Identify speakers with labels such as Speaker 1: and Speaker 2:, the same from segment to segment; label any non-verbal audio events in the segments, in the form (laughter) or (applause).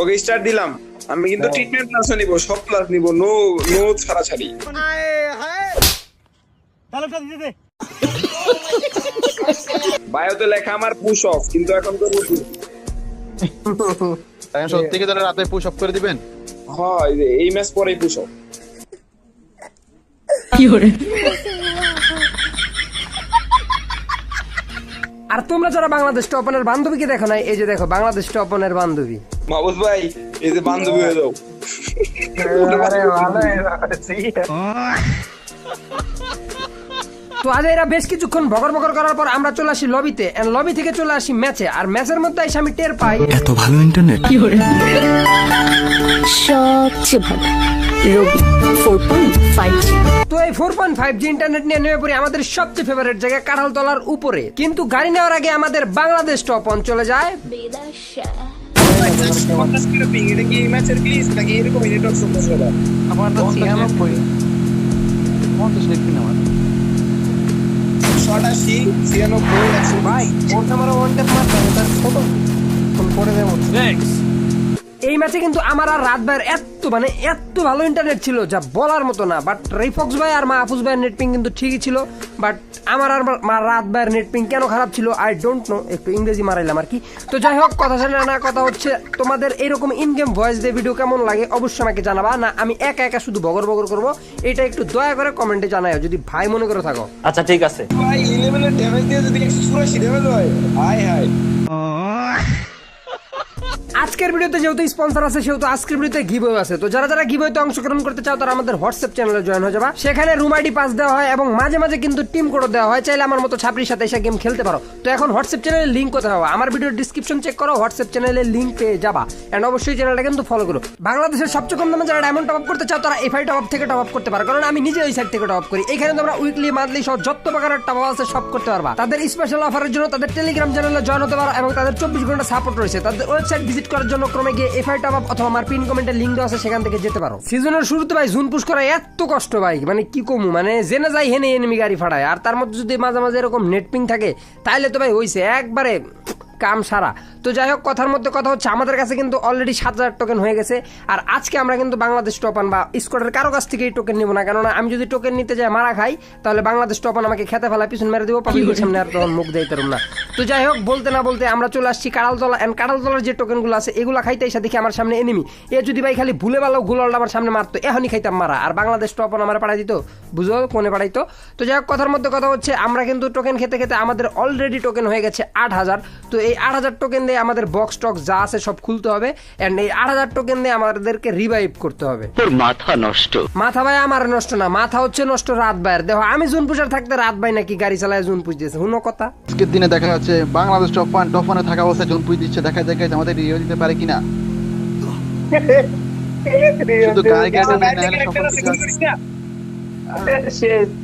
Speaker 1: Okay start দিলাম। আমি কিন্তু ট্রিটমেন্ট ক্লাসও নিব সব ক্লাস নিব নো নো ছাড়া ছাড়ি বায়োতে লেখা আমার পুশ অফ কিন্তু এখন করব কি?
Speaker 2: এখন সত্যি কি তাহলে রাতে পুশ আপ করে দিবেন?
Speaker 1: হ্যাঁ এই ম্যাচ পরেই পুশ অফ
Speaker 3: আর তোমরা যারা বাংলাদেশ টপনের বান্ধবীকে দেখো নাই এই যে দেখো বাংলাদেশ টপনের বান্ধবী।
Speaker 1: মাহবুব ভাই এই যে বান্ধবী হয়ে যাও।
Speaker 3: তো আজ এরা বেশ কিছুক্ষণ ভগর ভগর করার পর আমরা চলে আসি লবিতে। এন্ড লবি থেকে চলে আসি ম্যাচে। আর ম্যাচের মধ্যে এসে আমি টের পাই
Speaker 4: এত ভালো ইন্টারনেট
Speaker 5: সবচেয়ে ভালো। Robi four point five G.
Speaker 3: তো এই four point five G internet নিয়ে নেমে পড়ি আমাদের সবচেয়ে ফেভারিট জায়গা কাঁঠালতলার উপরে। কিন্তু গাড়ি নেওয়ার আগে আমাদের বাংলাদেশ টপ অন চলে যায়। এই ম্যাচে কিন্তু আমার আর রাত ভাইয়ের এত মানে এত ভালো ইন্টারনেট ছিল যা বলার মতো না বাট রিফক্স ভাই আর মাহফুজ ভাইয়ের নেট পিং কিন্তু ঠিকই ছিল বাট আমার আর রাতবার রাত ভাইয়ের নেট পিং কেন খারাপ ছিল? আই ডোন্ট নো একটু ইংরেজি মারাইলাম আর কি। তো যাই হোক কথা ছিল না কথা হচ্ছে তোমাদের এরকম ইন গেম ভয়েস দিয়ে ভিডিও কেমন লাগে অবশ্যই আমাকে জানাবা। না আমি একা একা শুধু বগর বগর করব। এটা একটু দয়া করে কমেন্টে জানায় যদি ভাই মনে করে থাকো।
Speaker 6: আচ্ছা ঠিক আছে।
Speaker 1: ভাই ইলেভেনের ড্যামেজ দিয়ে যদি একশো চুরাশি ড্যামেজ হয় হাই হাই।
Speaker 3: আজকের ভিডিওতে যেহেতু স্পন্সর আছে, সেহেতু আজকের ভিডিওতে গিভওয়ে আছে। তো যারা যারা গিভওয়েতে অংশগ্রহণ করতে চাও, তারা আমাদের হোয়াটসঅ্যাপ চ্যানেলে জয়েন হয়ে যাবা। সেখানে রুম আইডি পাস দেওয়া হয় এবং মাঝে মাঝে কিন্তু টিম কোড দেওয়া হয়। চাইলে আমার মতো ছাপরির সাথে এসে গেম খেলতে পারো। তো এখন হোয়াটসঅ্যাপ চ্যানেলের লিঙ্ক কোথায় হবে আমার ভিডিওর ডিসক্রিপশন চেক করো হোয়াটসঅ্যাপ চ্যানেলের লিঙ্ক পেয়ে যাবা। এন্ড অবশ্যই চ্যানেলটা কিন্তু ফলো করো। বাংলাদেশের সবচেয়ে কম দামে যারা ডায়মন্ড টপ আপ করতে চাও, তারা এফআই টপ আপ থেকে টপ আপ করতে পারো। কারণ আমি নিজে ওই সাইড থেকে টপ আপ করি। এখানে তোমরা উইকলি মান্থলি সহ যত প্রকারের টপ আপ আছে সব করতে পারবা। তাদের স্পেশাল অফারের জন্য তাদের টেলিগ্রাম চ্যানেলে জয়েন হতে পারো এবং তাদের চব্বিশ ঘণ্টা সাপোর্ট রয়েছে। তাদের ওয়েবসাইট ভিজিট করার জন্য ক্রমে গিয়ে এফআই টপ আপ অথবা আমার পিন কমেন্টের লিঙ্ক আছে, সেখান থেকে যেতে পারো। সিজনের শুরুতে ভাই, জুন পুশ করা এত কষ্ট ভাই মানে কি কমু মানে জেনে যাই হেনে এনিমি গাড়ি ফাড়ায় আর তার মধ্যে যদি মাঝে মাঝে এরকম নেট পিং থাকে তাহলে তো ভাই হইছে, একবারে কাম সারা। তো যাই হোক কথার মধ্যে কথা হচ্ছে আমাদের কাছে কিন্তু অলরেডি সাত হাজার টোকেন হয়ে গেছে। আর আজকে আমরা কিন্তু বাংলাদেশ টোপান বা স্কোয়াডের কারও কাছ থেকে এই টোকেন নিব না। কেননা আমি যদি টোকেন নিতে যাই মারা খাই তাহলে বাংলাদেশ টোপান আমাকে খেতে ফেলা পিছন মেরে দেবো পাবলিকের সামনে আর তখন মুখ দিতে না। তো যাই হোক বলতে না বলতে আমরা চলে আসছি কাড়ালতলা এন্ড কাড়ালতলার যে টোকেনগুলো আছে এগুলো খাইতে এসে দেখি আমার সামনে এনিমি এ যদি ভাই খালি ভুলে ভালো গুলালটা আমার সামনে মারতো এখনই খাইতাম মারা। আর বাংলাদেশ টপন আমার পাঠাই দিত বুঝো কোনে পাঠাইতো? তো যাই হোক কথার মধ্যে কথা হচ্ছে আমরা কিন্তু টোকেন খেতে খেতে আমাদের অলরেডি টোকেন হয়ে গেছে আট হাজার। তো এই আট হাজার টোকেন দিয়ে আমাদের বক্স টক্স যা আছে সব খুলতে হবে এন্ড এই আট হাজার টোকেন দিয়ে আমাদেরকে রিভাইভ করতে হবে।
Speaker 6: তোর মাথা নষ্ট।
Speaker 3: মাথা ভাই আমার নষ্ট না মাথা হচ্ছে নষ্ট রাত ভাইয়ের। দেখো আমি জুন পুষার থাকতে রাত ভাই নাকি গাড়ি চালায় জুন পুষ দিয়েছে হুনো কথা।
Speaker 2: আজকের দিনে দেখা যাচ্ছে বাংলাদেশ টপ ওয়ান টপ ওয়ানে থাকা অবস্থায় জন পুই দিচ্ছে দেখা যায় আমাদের রিও দিতে পারে কিনা। (laughs) শুধু গাড়ি গাড়ি (laughs)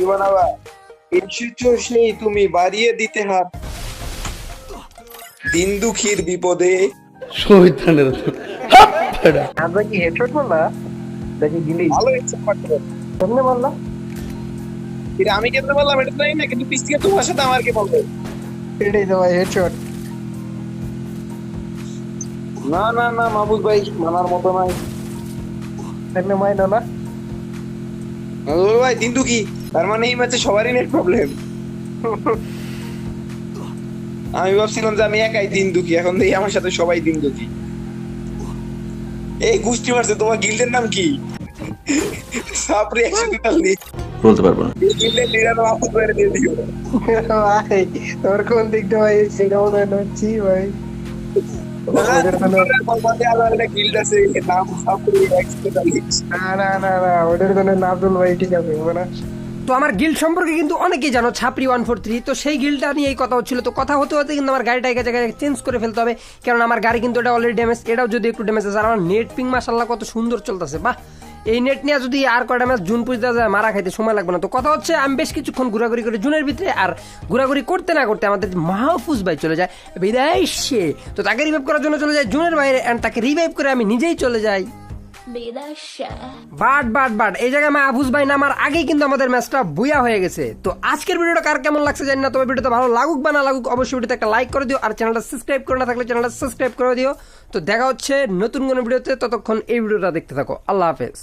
Speaker 1: কি বানাবা এসেছ সেই তুমি বাড়িয়ে দিতে হাত দিন দুঃখীর বিপদে। ভালো ইচ্ছা করতে এটা আমি কেমনে বললাম এটা তো জানি না কিন্তু পিস থেকে তোমার সাথে আমার কে বলবে না না না মাহবুব ভাই মানার মতো নাই। মাহবুব ভাই দিন দুঃখী। তার মানে এই ম্যাচে সবারই নেট প্রবলেম আমি ভাবছিলাম যে আমি একাই দিন দুঃখী এখন দেখি আমার সাথে সবাই দিন দুঃখী এই গোষ্ঠী মারছে তোমার গিল্ডের নাম কি সাপরি একশো তেতাল্লিশ
Speaker 4: বলতে পারব না
Speaker 1: গিল্ডের লিডার ভাইয়ের দিয়ে দিও
Speaker 7: তোর কোন দিকটা ভাই সেটাও জানাচ্ছি ভাই
Speaker 1: আলাদা গিল্ড আছে নাম সাপরি একশো তেতাল্লিশ
Speaker 7: না না না না ওদের জন্য নাজুল ভাই ঠিক আছে না
Speaker 3: তো আমার গিল্ড সম্পর্কে কিন্তু অনেকেই জানো ছাপরি ওয়ান ফোর থ্রি তো সেই গিল্ডটা নিয়ে এই কথা হচ্ছিল তো কথা হতে হতে কিন্তু আমার গাড়িটা এক জায়গায় চেঞ্জ করে ফেলতে হবে। কারণ আমার গাড়ি কিন্তু এটা অলরেডি ড্যামেজ এটাও যদি একটু ড্যামেজ আছে। আর আমার নেট পিং মাসাল্লাহ কত সুন্দর চলতেছে। বাহ! এই নেট নিয়ে যদি আর কয়টা ম্যাচ জুন পুজতে যায়, মারা খাইতে সময় লাগবে না। তো কথা হচ্ছে, আমি বেশ কিছুক্ষণ ঘোরাঘুরি করে জুনের ভিতরে আর ঘোরাঘুরি করতে না করতে আমাদের মাহফুজ ভাই চলে যায়। বিদায় সে। তো তাকে রিভাইভ করার জন্য চলে যায় জুনের বাইরে। অ্যান্ড তাকে রিভাইভ করে আমি নিজেই চলে যাই। বাট বাট বাট, এই জায়গায় মাহফুজ ভাই নামার আগেই কিন্তু আমাদের ম্যাচটা বুয়া হয়ে গেছে। তো আজকের ভিডিওটা কার কেমন লাগছে জানি না, তবে ভিডিওটা ভালো লাগুক বা না লাগুক, অবশ্যই ভিডিওতে একটা লাইক করে দিও আর চ্যানেলটা সাবস্ক্রাইব করে না থাকলে চ্যানেলটা সাবস্ক্রাইব করে দিও। তো দেখা হচ্ছে নতুন কোনো ভিডিওতে, ততক্ষণ এই ভিডিওটা দেখতে থাকো। আল্লাহ হাফেজ।